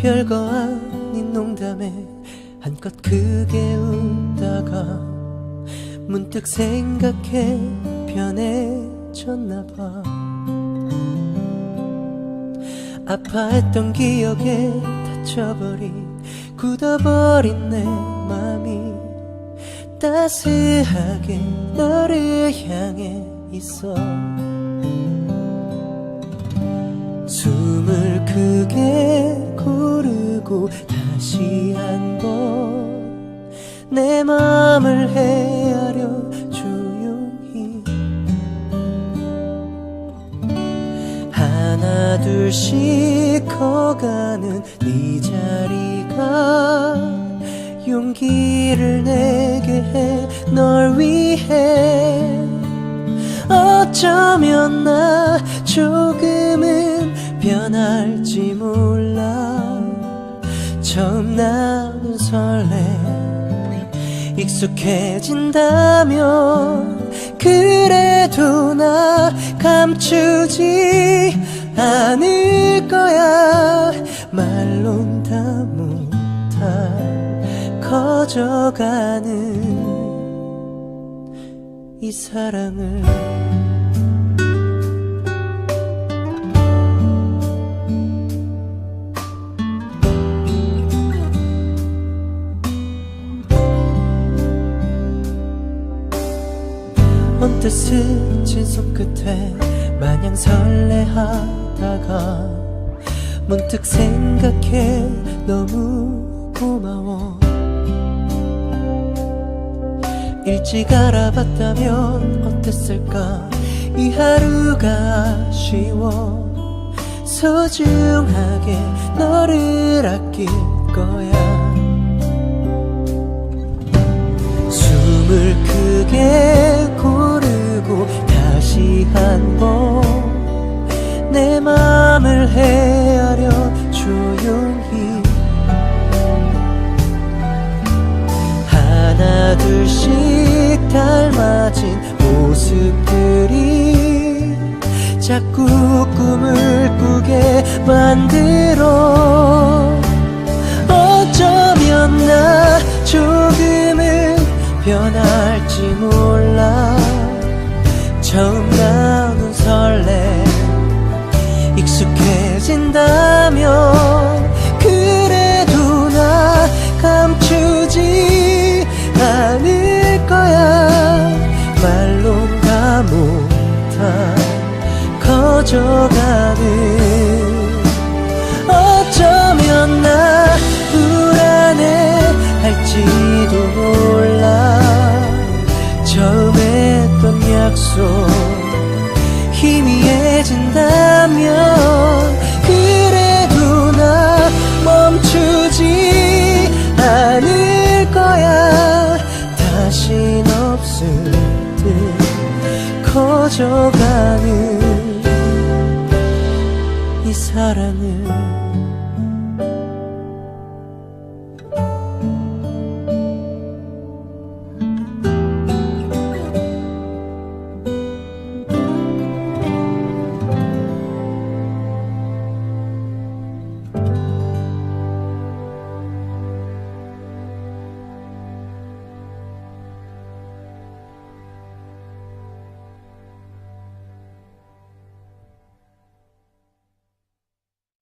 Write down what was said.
별거 아닌 농담에 한껏 크게 웃다가 문득 생각해 변해졌나 봐. 아파했던 기억에 다쳐버린 굳어버린 내 맘이 따스하게 너를 향해 있어. 숨을 크게 고르고 다시 한번 내 맘을 헤아려 조용히. 하나 둘씩 커가는 네 자리가 용기를 내게 해 널 위해. 어쩌면 나 조금은 변할지 몰라 처음 나는 설레 익숙해진다면 그래도 나 감추지 않을 거야. 말론 다 못할 커져가는 이 사랑을 언뜻 스친 손끝에 마냥 설레하다가 문득 생각해 너무 고마워. 일찍 알아봤다면 어땠을까? 이 하루가 아쉬워. 소중하게 너를 아낄 거야. 숨을 크게 다시 한 번 내 맘을 헤아려 조용히. 하나 둘씩 닮아진 모습들이 자꾸 꿈을 꾸게 만들어. 어쩌면 나 조금은 변할지 몰라. 처음 커져가는 어쩌면 나 불안해 할지도 몰라. 처음 했던 약속 희미해진다면 그래도 나 멈추지 않을 거야. 다신 없을 듯 커져가는 사랑을